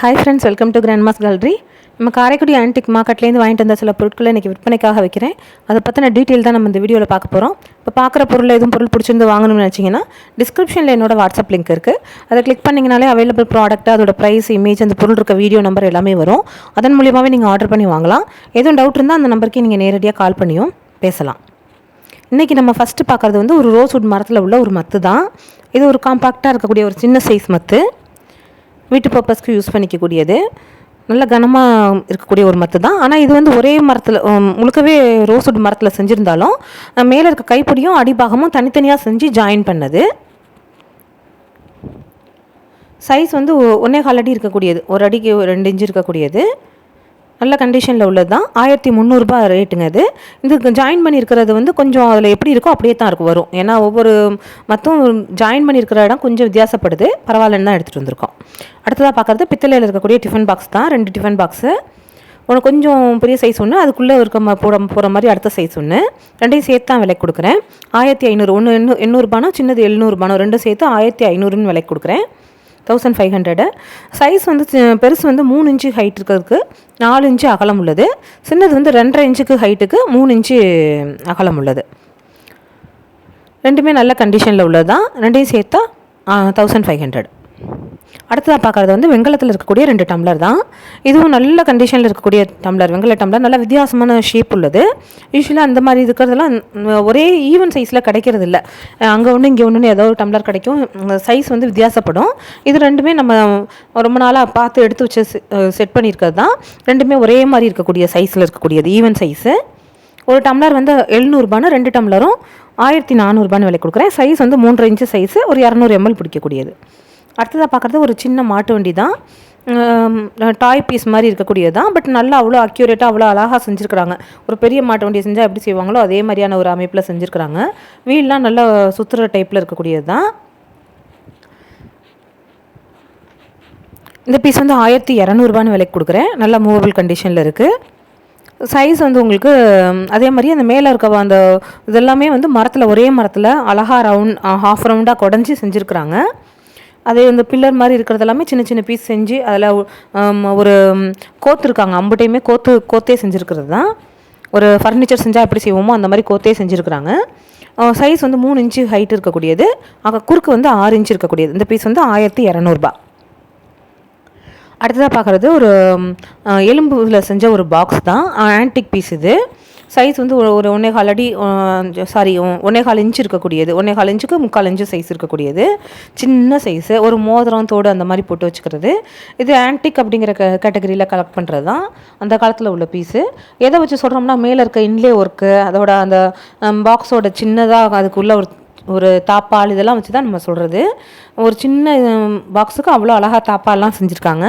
Hi friends welcome to grandma's gallery நம்ம Karaikudi antique மார்க்கெட்லேருந்து வாங்கிட்டு வந்த சில பொருட்களை இன்றைக்கி விற்பனைக்காக வைக்கிறேன். அதை பற்றின டீட்டெயில் தான் நம்ம இந்த வீடியோவில் பார்க்க போகிறோம் இப்போ பார்க்குற பொருள் எதுவும் பொருள் பிடிச்சிருந்து வாங்கணும்னு நினச்சிங்கன்னா டிஸ்கிரிப்ஷனில் என்னோட வாட்ஸ்அப் லிங்க் இருக்குது அதை கிளிக் பண்ணிங்கனாலே அவைலபிள் ப்ராடக்ட் அதோட ப்ரைஸ் இமேஜ் அந்த பொருள் இருக்க வீடியோ நம்பர் எல்லாமே வரும். அதன் மூலியமாகவே நீங்கள் ஆர்டர் பண்ணி வாங்கலாம். எதுவும் டவுட் இருந்தால் அந்த நம்பருக்கு நீங்கள் நேரடியாக கால் பண்ணியும் பேசலாம். இன்றைக்கி நம்ம ஃபஸ்ட்டு பார்க்குறது வந்து ஒரு ரோஸ்வுட் மரத்தில் உள்ள ஒரு மத்து தான். இது ஒரு காம்பாக்டாக இருக்கக்கூடிய ஒரு சின்ன சைஸ் மத்து. வீட்டு பர்பஸ்க்கு யூஸ் பண்ணிக்கக்கூடியது. நல்ல கனமாக இருக்கக்கூடிய ஒரு மரத்து தான். ஆனால் இது வந்து ஒரே மரத்தில் முழுக்கவே ரோஸ்வுட் மரத்தில் செஞ்சுருந்தாலும் மேலே இருக்க கைப்பிடியும் அடிபாகமும் தனித்தனியாக செஞ்சு ஜாயின் பண்ணது. சைஸ் வந்து ஒன்றே கால் அடி இருக்கக்கூடியது. ஒரு அடிக்கு ஒரு ரெண்டு இன்ச்சு இருக்கக்கூடியது. நல்ல கண்டிஷனில் உள்ளது தான் ஆயிரத்தி முந்நூறுரூபா ரேட்டுங்க அது. இது ஜாயின் பண்ணியிருக்கிறது வந்து கொஞ்சம் அதில் எப்படி இருக்கோ அப்படியே தான் இருக்கும் வரும். ஏன்னா ஒவ்வொரு மொத்தம் ஜாயின் பண்ணியிருக்கிற இடம் கொஞ்சம் வித்தியாசப்படுது. பரவாயில்லன்னு தான் எடுத்துகிட்டு வந்திருக்கோம். அடுத்ததாக பார்க்குறது பித்தளையில் இருக்கக்கூடிய டிஃபன் பாக்ஸ் தான். ரெண்டு டிஃபன் பாக்ஸு ஒன்று கொஞ்சம் பெரிய சைஸ் ஒன்று அதுக்குள்ளே இருக்க போட போகிற மாதிரி அடுத்த சைஸ் ஒன்று ரெண்டையும் சேர்த்து தான் விலைக்கு கொடுக்குறேன். ஆயிரத்தி ஐநூறு ஒன்று எண்ணூ எண்ணூறுபானோ சின்னது எழுநூறுபானோ ரெண்டும் சேர்த்து ஆயிரத்தி ஐநூறுன்னு விலைக்கு கொடுக்குறேன். தௌசண்ட் ஃபைவ் ஹண்ட்ரடு சைஸ் வந்து பெருசு வந்து மூணு இன்ச்சு ஹைட் இருக்கிறதுக்கு நாலு இன்ச்சு அகலம் உள்ளது. சின்னது வந்து ரெண்டரை இன்ச்சுக்கு ஹைட்டுக்கு மூணு இன்ச்சு அகலம் உள்ளது. ரெண்டுமே நல்ல கண்டிஷனில் உள்ளது தான் ரெண்டையும் சேர்த்தா தௌசண்ட் ஃபைவ் ஹண்ட்ரட் அடுத்ததாக பார்க்குறது வந்து வெங்கலத்தில் இருக்கக்கூடிய ரெண்டு டம்ளர் தான். இதுவும் நல்ல கண்டிஷனில் இருக்கக்கூடிய டம்ளர். வெங்கல டம்ளர் நல்ல வித்தியாசமான ஷேப் உள்ளது. யூஸ்வலாக அந்த மாதிரி இருக்கிறதெல்லாம் ஒரே ஈவன் சைஸில் கிடைக்கிறது இல்லை. அங்கே ஒன்று இங்கே ஒன்று ஏதோ ஒரு டம்ளர் கிடைக்கும். சைஸ் வந்து வித்தியாசப்படும். இது ரெண்டுமே நம்ம ரொம்ப நாளாக பார்த்து எடுத்து வச்சு செட் பண்ணியிருக்கிறது தான். ரெண்டுமே ஒரே மாதிரி இருக்கக்கூடிய சைஸில் இருக்கக்கூடியது ஈவன் சைஸு ஒரு டம்ளர் வந்து எழுநூறுபான்னு ரெண்டு டம்ளரும் ஆயிரத்தி நானூறுபான்னு விலை கொடுக்குறேன். சைஸ் வந்து மூன்றரை இன்ச்சு சைஸு ஒரு இரநூறு எம்எல் பிடிக்கக்கூடியது. அடுத்ததாக பார்க்குறது ஒரு சின்ன மாட்டு வண்டி தான் டாய் பீஸ் மாதிரி இருக்கக்கூடியது தான் பட் நல்லா அவ்வளோ அக்யூரேட்டாக அவ்வளோ அழகாக செஞ்சுருக்குறாங்க. ஒரு பெரிய மாட்டு வண்டியை செஞ்சால் எப்படி செய்வாங்களோ அதே மாதிரியான ஒரு அமைப்பில் செஞ்சுருக்குறாங்க. வீல்லாம் நல்லா சுற்றுற டைப்பில் இருக்கக்கூடியது தான் இந்த பீஸ் வந்து ஆயிரத்தி இரநூறுபான்னு விலைக்கு கொடுக்குறேன். நல்ல மூவபிள் கண்டிஷனில் இருக்குது சைஸ் வந்து உங்களுக்கு அதே மாதிரி அந்த மேலே இருக்க அந்த இதெல்லாமே வந்து மரத்தில் ஒரே மரத்தில் அழகாக ரவுண்ட் ஹாஃப் ரவுண்டாக குடஞ்சி செஞ்சுருக்குறாங்க. அதே இந்த பில்லர் மாதிரி இருக்கிறது எல்லாமே சின்ன சின்ன பீஸ் செஞ்சு அதில் ஒரு கோத்து இருக்காங்க. அம்புட்டையுமே கோத்து கோத்தே செஞ்சுருக்கிறது தான். ஒரு ஃபர்னிச்சர் செஞ்சால் எப்படி செய்வோமோ அந்த மாதிரி கோத்தே செஞ்சுருக்குறாங்க. சைஸ் வந்து மூணு இன்ச்சு ஹைட் இருக்கக்கூடியது. அங்கே குறுக்கு வந்து ஆறு இன்ச்சு இருக்கக்கூடியது. இந்த பீஸ் வந்து ஆயிரத்தி இரநூறுபா. அடுத்ததாக பார்க்குறது ஒரு எலும்புல செஞ்ச ஒரு பாக்ஸ் தான். ஆன்டிக் பீஸ் இது. சைஸ் வந்து ஒரு ஒரு ஒன்றே கால் அடி சாரி ஒன்றே கால் இன்ச்சு இருக்கக்கூடியது. ஒன்றே கால் இன்ச்சுக்கு முக்கால் இன்ச்சு சைஸ் இருக்கக்கூடியது. சின்ன சைஸு ஒரு மோதிரம் தோடு அந்த மாதிரி போட்டு வச்சுக்கிறது. இது ஆன்டிக் அப்படிங்கிற க கேட்டகரியில் கலெக்ட் பண்ணுறது தான். அந்த காலத்தில் உள்ள பீஸு எதை வச்சு சொல்கிறோம்னா மேலே இருக்க இன்லே ஒர்க்கு அதோட அந்த பாக்ஸோட சின்னதாக அதுக்குள்ளே ஒரு ஒரு தாப்பால் இதெல்லாம் வச்சு தான் நம்ம சொல்கிறது ஒரு சின்ன பாக்ஸுக்கு அவ்வளோ அழகாக தாப்பாலாம் செஞ்சுருக்காங்க.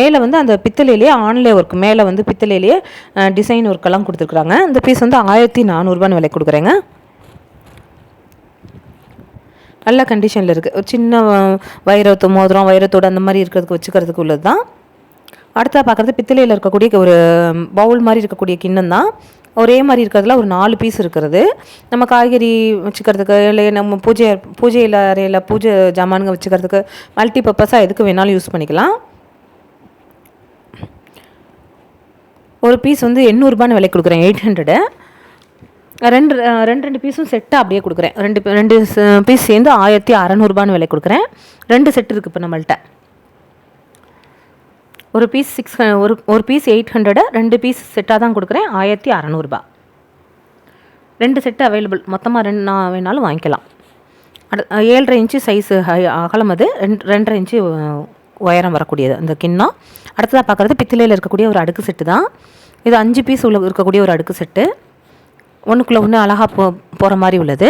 மேலே வந்து அந்த பித்தளையிலேயே ஆன்லே ஒர்க் மேலே வந்து பித்தளையிலேயே டிசைன் ஒர்க்கெல்லாம் கொடுத்துருக்குறாங்க. இந்த பீஸ் வந்து ஆயிரத்தி நானூறுபான்னு விலை கொடுக்குறேங்க. நல்ல கண்டிஷனில் இருக்குது ஒரு சின்ன வைரத்து மோதிரம் வைரத்தோடு அந்த மாதிரி இருக்கிறதுக்கு வச்சுக்கிறதுக்கு உள்ளது தான் அடுத்ததாக பார்க்குறது பித்தளையில் இருக்கக்கூடிய ஒரு பவுல் மாதிரி இருக்கக்கூடிய கிண்ணம் தான் ஒரே மாதிரி இருக்கிறதுல ஒரு நாலு பீஸ் இருக்கிறது. நம்ம காய்கறி வச்சுக்கிறதுக்கு இல்லை நம்ம பூஜை பூஜையில் அறையில் பூஜை ஜாமானுங்க வச்சுக்கிறதுக்கு மல்டி பர்பஸாக எதுக்கு வேணாலும் யூஸ் பண்ணிக்கலாம். ஒரு பீஸ் வந்து எண்ணூறுபான்னு விலை கொடுக்குறேன் எயிட் ஹண்ட்ரடு ரெண்டு ரெண்டு ரெண்டு பீஸும் செட்டாக அப்படியே கொடுக்குறேன். ரெண்டு ரெண்டு பீஸ் சேர்ந்து ஆயிரத்தி அறநூறுபான்னு விலை கொடுக்குறேன். ரெண்டு செட் இருக்குது இப்போ நம்மள்கிட்ட ஒரு பீஸ் சிக்ஸ் ஒரு ஒரு பீஸ் எயிட் ஹண்ட்ரடு ரெண்டு பீஸ் செட்டாக தான் கொடுக்குறேன். ஆயிரத்தி அறநூறுபா. ரெண்டு செட்டு அவைலபிள் மொத்தமாக ரெண்டு நான் வேணாலும் வாங்கிக்கலாம். அடு ஏழரை இன்ச்சு சைஸு அகலம் அது. ரெண்டு ரெண்டரை இன்ச்சு உயரம் வரக்கூடியது அந்த கிண்ணம். அடுத்ததாக பார்க்குறது பித்தளையில் இருக்கக்கூடிய ஒரு அடுக்கு செட்டு தான். இது அஞ்சு பீஸ் உள்ள இருக்கக்கூடிய ஒரு அடுக்கு செட்டு ஒன்றுக்குள்ளே ஒன்று அழகாக போ போகிற மாதிரி உள்ளது.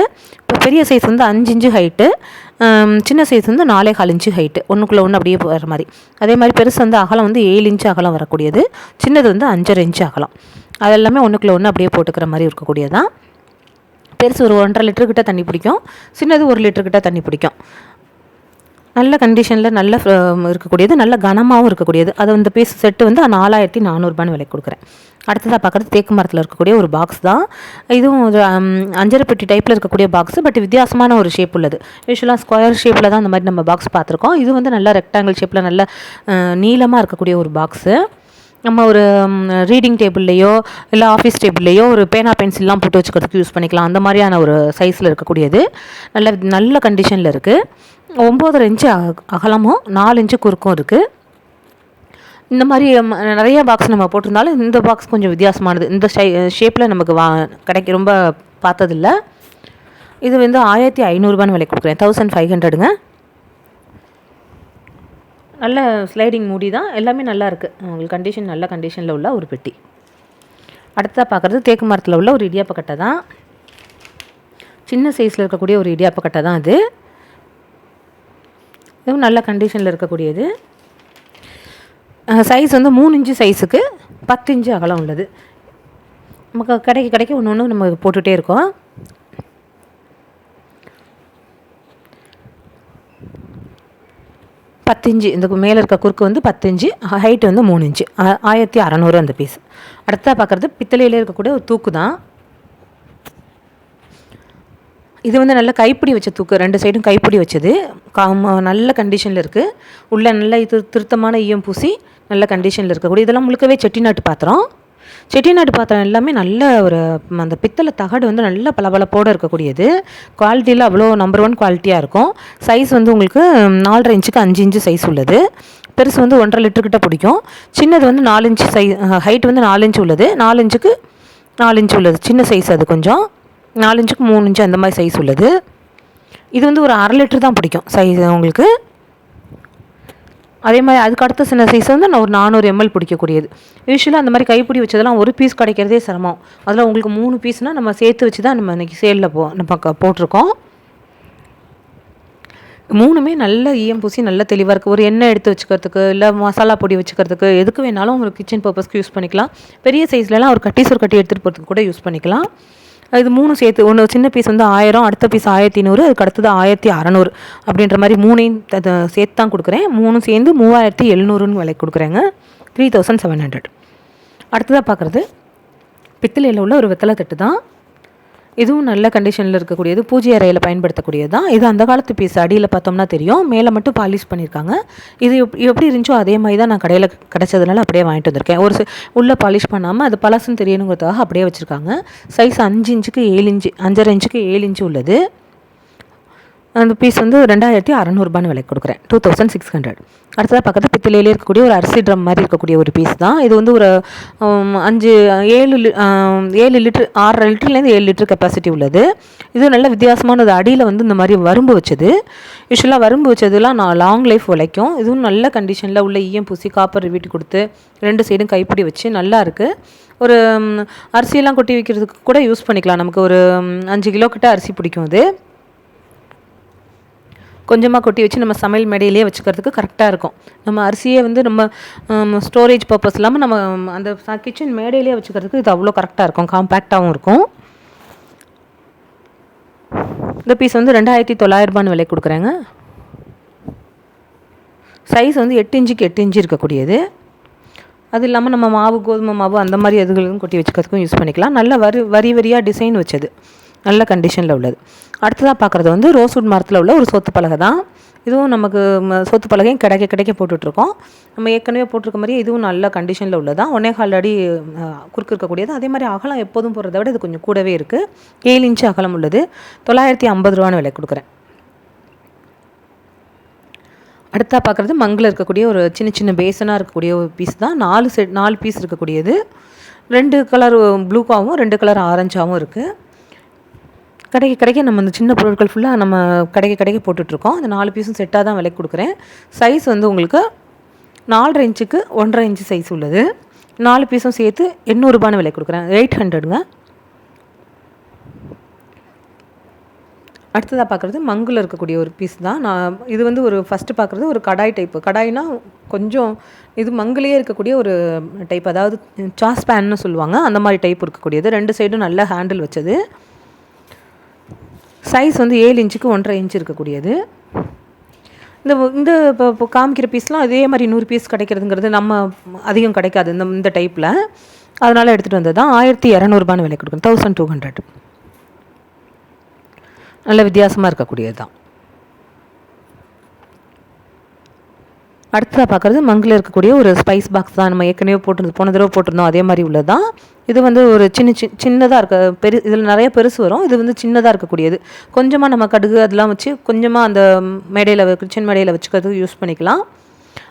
பெரிய சைஸ் வந்து அஞ்சு இன்ச்சு ஹைட்டு சின்ன சைஸ் வந்து நாலே கால் இன்ச்சு ஹைட்டு ஒன்றுக்குள்ளே ஒன்று அப்படியே போகிற மாதிரி. அதே மாதிரி பெருசு வந்து அகலம் வந்து ஏழு இன்ச்சு அகலம் வரக்கூடியது. சின்னது வந்து அஞ்சரை இன்ச்சு அகலம். அது எல்லாமே ஒன்றுக்குள்ளே ஒன்று அப்படியே போட்டுக்கிற மாதிரி இருக்கக்கூடியது தான் பெருசு ஒரு ஒன்றரை லிட்டரு கிட்ட தண்ணி பிடிக்கும். சின்னது ஒரு லிட்டரு கிட்ட தண்ணி பிடிக்கும். நல்ல கண்டிஷனில் நல்ல இருக்கக்கூடியது. நல்ல கனமாகவும் இருக்கக்கூடியது. அது அந்த பீஸ் செட்டு வந்து நாலாயிரத்தி நானூறுபான்னு விலை கொடுக்குறேன். அடுத்ததாக பார்க்குறது தேக்கு மரத்தில் இருக்கக்கூடிய ஒரு பாக்ஸ் தான். இதுவும் ஒரு அஞ்சரை பெட்டி டைப்பில் இருக்கக்கூடிய பாக்ஸ் பட் வித்தியாசமான ஒரு ஷேப் உள்ளது. யூஸ்வலாக ஸ்கொயர் ஷேப்பில் தான் இந்த மாதிரி நம்ம பாக்ஸ் பார்த்துருக்கோம். இது வந்து நல்லா ரெக்டாங்கிள் ஷேப்பில் நல்ல நீளமாக இருக்கக்கூடிய ஒரு பாக்ஸு நம்ம ஒரு ரீடிங் டேபிள்லேயோ இல்லை ஆஃபீஸ் டேபிள்லேயோ ஒரு பேனா பென்சில்லாம் போட்டு வச்சுக்கிறதுக்கு யூஸ் பண்ணிக்கலாம். அந்த மாதிரியான ஒரு சைஸில் இருக்கக்கூடியது. நல்ல நல்ல கண்டிஷனில் இருக்குது ஒம்போதரை இன்ச்சு அக- அகலமும் நாலு இன்ச்சு குறுக்கும் இருக்குது இந்த மாதிரி ம, நிறைய பாக்ஸ் நம்ம போட்டிருந்தாலும் இந்த பாக்ஸ் கொஞ்சம் வித்தியாசமானது. இந்த ஷை ஷேப்பில் நமக்கு வா கிடைக்க ரொம்ப பார்த்ததில்ல. இது வந்து ஆயிரத்தி ஐநூறுரூபான்னு விலை கொடுக்குறேன். தௌசண்ட் ஃபைவ் ஹண்ட்ரடுங்க நல்ல ஸ்லைடிங் மூடி தான். எல்லாமே நல்லா இருக்குது உங்களுக்கு கண்டிஷன் நல்ல கண்டிஷனில் உள்ள ஒரு பெட்டி. அடுத்ததாக பார்க்குறது தேக்கு மரத்தில் உள்ள ஒரு இடியாப்ப கட்டை தான். சின்ன சைஸில் இருக்கக்கூடிய ஒரு இடியாப்ப கட்டை தான் அது. இதுவும் நல்ல கண்டிஷனில் இருக்கக்கூடியது. சைஸ் வந்து மூணு இன்ச்சு சைஸுக்கு பத்து இன்ச்சு அகலம் உள்ளது. நமக்கு கிடைக்க கிடைக்க ஒன்று ஒன்று நம்ம போட்டுகிட்டே இருக்கோம். பத்து இன்ச்சு இந்த மேலே இருக்க குறுக்கு வந்து பத்து இன்ச்சு ஹைட் வந்து மூணு இன்ச்சு. ஆயிரத்தி அறநூறு அந்த பீஸ் அடுத்தா பார்க்குறது பித்தளையிலே இருக்கக்கூடிய ஒரு தூக்கு தான் இது வந்து நல்ல கைப்பிடி வச்ச தூக்கு ரெண்டு சைடும் கைப்பிடி வச்சது. காம நல்ல கண்டிஷனில் இருக்குது உள்ள நல்ல இது திருத்தமான ஈயம் பூசி நல்ல கண்டிஷனில் இருக்கக்கூடிய இதெல்லாம் முழுக்கவே செட்டிநாட்டு பாத்திரம். செட்டிநாட்டு பாத்திரம் எல்லாமே நல்ல ஒரு அந்த பித்தளை தகடு வந்து நல்ல பளபளப்போடு இருக்கக்கூடியது. குவாலிட்டியில் அவ்வளோ நம்பர் ஒன் குவாலிட்டியாக இருக்கும். சைஸ் வந்து உங்களுக்கு நாலரை இன்ச்சுக்கு அஞ்சு இன்ச்சு சைஸ் உள்ளது. பெருசு வந்து ஒன்றரை லிட்டர் கிட்ட பிடிக்கும். சின்னது வந்து நாலு இன்ச்சு சை ஹைட் வந்து நாலு இன்ச்சு உள்ளது. நாலு இன்ச்சுக்கு நாலு இன்ச்சு உள்ளது. சின்ன சைஸ் அது கொஞ்சம். நாலு இன்ச்சுக்கு மூணு இன்ச்சு அந்த மாதிரி சைஸ் உள்ளது. இது வந்து ஒரு அரை லிட்டர் தான் பிடிக்கும் சைஸ் உங்களுக்கு. அதே மாதிரி அதுக்கு அடுத்த சின்ன சைஸ் வந்து நான் ஒரு நானூறு எம்எல் பிடிக்கக்கூடியது. யூஸ்வலாக அந்த மாதிரி கைப்பிடி வச்சதெல்லாம் ஒரு பீஸ் கிடைக்கிறதே சிரமம். அதில் உங்களுக்கு மூணு பீஸ்னால் நம்ம சேர்த்து வச்சு தான் நம்ம இன்றைக்கி சேலில் போ நம்ம போட்டிருக்கோம். மூணுமே நல்ல ஈயம் பூசி நல்ல தெளிவாக இருக்குது ஒரு எண்ணெய் எடுத்து வச்சுக்கிறதுக்கு இல்லை மசாலா பொடி வச்சுக்கிறதுக்கு எதுக்கு வேணாலும் உங்களுக்கு கிச்சன் பர்பஸ்க்கு யூஸ் பண்ணிக்கலாம். பெரிய சைஸ்லலாம் ஒரு கட்டி ஒரு கட்டி எடுத்துகிட்டு போகிறதுக்கு கூட யூஸ் பண்ணிக்கலாம். இது மூணு சேர்த்து ஒன்று சின்ன பீஸ் வந்து ஆயிரம் அடுத்த பீஸ் ஆயிரத்தி நூறு அதுக்கு அடுத்தது ஆயிரத்தி அறநூறு அப்படின்ற மாதிரி மூணையும் சேர்த்து தான் கொடுக்குறேன். மூணும் சேர்ந்து மூவாயிரத்தி எழுநூறுன்னு விலைக்கு கொடுக்குறேங்க. த்ரீ தௌசண்ட் செவன் ஹண்ட்ரட் அடுத்ததாக பார்க்குறது பித்தளையில் உள்ள ஒரு வெத்தலை தட்டு தான் இதுவும் நல்ல கண்டிஷனில் இருக்கக்கூடியது பூஜை அறையில் பயன்படுத்தக்கூடியது தான் இது அந்த காலத்து பீஸ் அடியில் பார்த்தோம்னா தெரியும். மேலே மட்டும் பாலிஷ் பண்ணியிருக்காங்க. இது எப் எப்படி இருந்துச்சோ அதே மாதிரி தான் நான் கடையில் கிடச்சதுனால அப்படியே வாங்கிட்டு வந்திருக்கேன். ஒரு உள்ளே பாலிஷ் பண்ணாமல் அது பழசுன்னு தெரியணுங்கிறதுக்காக அப்படியே வச்சுருக்காங்க. சைஸ் அஞ்சு இன்ச்சுக்கு ஏழு இன்ச்சு அஞ்சரை இன்ச்சுக்கு ஏழு இன்ச்சு உள்ளது. அந்த பீஸ் வந்து ரெண்டாயிரத்தி அறநூறுபான்னு விலைக்கு கொடுக்குறேன். டூ தௌசண்ட் சிக்ஸ் ஹண்ட்ரட் அடுத்ததாக பக்கத்து பித்தளையிலே இருக்கக்கூடிய ஒரு அரிசி ட்ரம் மாதிரி இருக்கக்கூடிய ஒரு பீஸ் தான். இது வந்து ஒரு அஞ்சு ஏழு ஏழு லிட்டர் ஆறரை லிட்டர்லேருந்து ஏழு லிட்டர் கெப்பாசிட்டி உள்ளது. இது நல்ல வித்தியாசமானது அடியில் வந்து இந்த மாதிரி வரும்பு வச்சது. யூஸ்வலாக வரும்பு வச்சதுலாம் நான் லாங் லைஃப் உழைக்கும். இதுவும் நல்ல கண்டிஷனில் உள்ள ஈயம் பூசி காப்பர் வீட்டு கொடுத்து ரெண்டு சைடும் கைப்பிடி வச்சு நல்லா இருக்குது ஒரு அரிசியெல்லாம் கொட்டி வைக்கிறதுக்கு கூட யூஸ் பண்ணிக்கலாம். நமக்கு ஒரு அஞ்சு கிலோ கிட்ட அரிசி பிடிக்கும் அது. கொஞ்சமாக கொட்டி வச்சு நம்ம சமையல் மேடையிலே வச்சுக்கிறதுக்கு கரெக்டாக இருக்கும். நம்ம அரிசியே வந்து நம்ம ஸ்டோரேஜ் பர்பஸ் இல்லாமல் நம்ம அந்த கிச்சன் மேடையிலே வச்சுக்கிறதுக்கு இது அவ்வளோ கரெக்டாக இருக்கும். காம்பேக்டாகவும் இருக்கும். இந்த பீஸ் வந்து ரெண்டாயிரத்தி தொள்ளாயிரரூபான்னு விலை கொடுக்குறேங்க. சைஸ் வந்து எட்டு இன்ச்சுக்கு எட்டு இன்ச்சு இருக்கக்கூடியது. அது இல்லாமல் நம்ம மாவு கோதுமை மாவு அந்த மாதிரி அதுகளும் கொட்டி வச்சுக்கிறதுக்கும் யூஸ் பண்ணிக்கலாம். நல்ல வரி வரி வரியாக டிசைன் வச்சது. நல்ல கண்டிஷனில் உள்ளது. அடுத்ததாக பார்க்குறது வந்து ரோஸ்வுட் மரத்தில் உள்ள ஒரு சொத்து பலகை தான். இதுவும் நமக்கு ம- சொத்து பலகையும் கிடைக்க கிடைக்க போட்டுட்ருக்கோம். நம்ம ஏற்கனவே போட்டிருக்க மாதிரியே இதுவும் நல்ல கண்டிஷனில் உள்ளதான் ஒன்னே கால் அடி குறுக்கு இருக்கக்கூடியது? அதே மாதிரி அகலம் எப்போதும் போடுறத விட இது கொஞ்சம் கூடவே இருக்குது ஏழு இன்ச்சு அகலம் உள்ளது. தொள்ளாயிரத்தி ஐம்பது ரூபான்னு விலை கொடுக்குறேன். அடுத்தா பார்க்குறது மங்கில் இருக்கக்கூடிய ஒரு சின்ன சின்ன பேசனாக இருக்கக்கூடிய ஒரு பீஸ் தான். நாலு செட் நாலு பீஸ் இருக்கக்கூடியது. ரெண்டு கலர் ப்ளூக்காகவும் ரெண்டு கலர் ஆரஞ்சாகவும் இருக்குது கடைக்கு கடைக்கு நம்ம இந்த சின்ன பொருட்கள் ஃபுல்லாக நம்ம கடைக்கு கடைக்கு போட்டுட்ருக்கோம். அந்த நாலு பீஸும் செட்டாக தான் விலைக்கு கொடுக்குறேன். சைஸ் வந்து உங்களுக்கு நாலரை இன்ச்சுக்கு ஒன்றரை இன்ச்சு சைஸ் உள்ளது. நாலு பீஸும் சேர்த்து எண்ணூறுபான்னு விலை கொடுக்குறேன். எயிட் ஹண்ட்ரடுங்க அடுத்ததாக பார்க்குறது மங்கில் இருக்கக்கூடிய ஒரு பீஸ் தான். நான் இது வந்து ஒரு ஃபஸ்ட்டு பார்க்குறது ஒரு கடாய் டைப்பு கடாய்னா கொஞ்சம் இது மங்கிலேயே இருக்கக்கூடிய ஒரு டைப் அதாவது சாஸ் பேன்னு சொல்லுவாங்க. அந்த மாதிரி டைப் இருக்கக்கூடியது. ரெண்டு சைடும் நல்ல ஹேண்டில் வச்சது. சைஸ் வந்து ஏழு இன்ச்சுக்கு ஒன்றரை இன்ச் இருக்கக்கூடியது. இந்த இந்த இப்போ இப்போ காமிக்கிற பீஸ்லாம் இதே மாதிரி நூறு பீஸ் கிடைக்கிறதுங்கிறது நம்ம அதிகம் கிடைக்காது இந்த இந்த டைப்பில் அதனால் எடுத்துகிட்டு வந்தது தான் ஆயிரத்தி இரநூறுபான்னு விலை கொடுக்கணும். தௌசண்ட் டூ ஹண்ட்ரட் நல்ல வித்தியாசமாக இருக்கக்கூடியது தான் அடுத்ததாக பார்க்குறது மங்கில் இருக்கக்கூடிய ஒரு ஸ்பைஸ் பாக்ஸ் தான். நம்ம ஏற்கனவே போட்டிருந்தோம் போன தடவை போட்டிருந்தோம் அதே மாதிரி உள்ளது. தான் இது வந்து ஒரு சின்ன சி சின்னதாக இருக்க பெரு இதில் நிறைய பெருசு வரும். இது வந்து சின்னதாக இருக்கக்கூடியது. கொஞ்சமாக நம்ம கடுகு அதெல்லாம் வச்சு கொஞ்சமாக அந்த மேடையில் கிச்சன் மேடையில் வச்சுக்கிறதுக்கு யூஸ் பண்ணிக்கலாம்.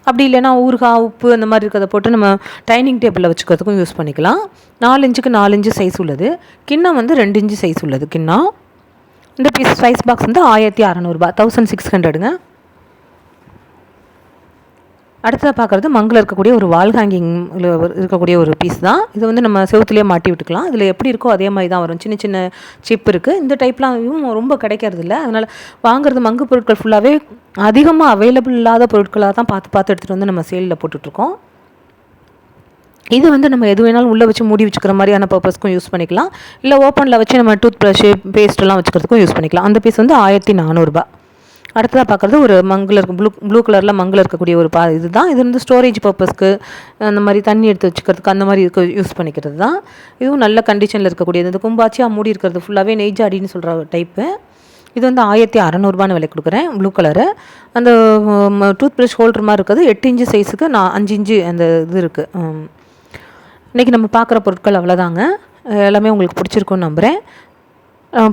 அப்படி இல்லைன்னா ஊறுகாய் உப்பு அந்த மாதிரி இருக்கிறத போட்டு நம்ம டைனிங் டேபிளில் வச்சுக்கிறதுக்கும் யூஸ் பண்ணிக்கலாம். நாலு இன்ச்சுக்கு நாலு இன்ச்சு சைஸ் உள்ளது. கிண்ணம் வந்து ரெண்டு இன்ச்சு சைஸ் உள்ளது கிண்ணம். இந்த பீஸ் ஸ்பைஸ் பாக்ஸ் வந்து ஆயிரத்தி அறநூறுபா தௌசண்ட் சிக்ஸ் ஹண்ட்ரடுங்க அடுத்ததாக பார்க்குறது மங்கில் இருக்கக்கூடிய ஒரு வால் ஹேங்கிங்கில் இருக்கக்கூடிய ஒரு பீஸ் தான். இது வந்து நம்ம செவத்துலேயே மாட்டி விட்டுக்கலாம். இதில் எப்படி இருக்கோ அதே மாதிரி தான் வரும். சின்ன சின்ன சிப் இருக்குது இந்த டைப்லாம் ரொம்ப கிடைக்கிறது இல்லை. அதனால் வாங்குறது மங்கு பொருட்கள் ஃபுல்லாகவே அதிகமாக அவைலபிள் இல்லாத பொருட்களாக தான் பார்த்து பார்த்து எடுத்துகிட்டு வந்து நம்ம சேலில் போட்டுட்ருக்கோம். இது வந்து நம்ம எது வேணாலும் உள்ளே வச்சு மூடி வச்சுக்கிற மாதிரியான பர்பஸ்க்கும் யூஸ் பண்ணிக்கலாம். இல்லை ஓப்பனில் வச்சு நம்ம டூத் ப்ரஷ்ஷு பேஸ்ட்டெல்லாம் வச்சுக்கிறதுக்கும் யூஸ் பண்ணிக்கலாம். அந்த பீஸ் வந்து ஆயிரத்தி நானூறுரூபா அடுத்ததாக பார்க்குறது ஒரு மங்கில் இருக்க ப்ளூ ப்ளூ கலரில் மங்கில் இருக்கக்கூடிய ஒரு பா இது தான் இது வந்து ஸ்டோரேஜ் பர்பஸ்க்கு அந்த மாதிரி தண்ணி எடுத்து வச்சுக்கிறதுக்கு அந்த மாதிரி இருக்க யூஸ் பண்ணிக்கிறது தான். இதுவும் நல்ல கண்டிஷனில் இருக்கக்கூடியது. இந்த கும்பாச்சியாக மூடி இருக்கிறது ஃபுல்லாகவே நெய்ஜாடின்னு சொல்கிற டைப்பு இது வந்து ஆயிரத்தி அறநூறுபான்னு விலை கொடுக்குறேன் ப்ளூ கலரு அந்த டூத் ப்ரஷ் ஹோல்டர் மாதிரி இருக்கிறது எட்டு இன்ச்சு சைஸுக்கு நான் அஞ்சு இன்ச்சு அந்த இது இருக்குது இன்றைக்கி நம்ம பார்க்குற பொருட்கள் அவ்வளோதாங்க எல்லாமே உங்களுக்கு பிடிச்சிருக்குன்னு நம்புகிறேன்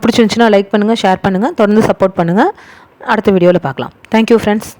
பிடிச்சிருந்துச்சின்னா லைக் பண்ணுங்கள் ஷேர் பண்ணுங்கள் தொடர்ந்து சப்போர்ட் பண்ணுங்கள் அடுத்த வீடியோவில் பார்க்கலாம். Thank you friends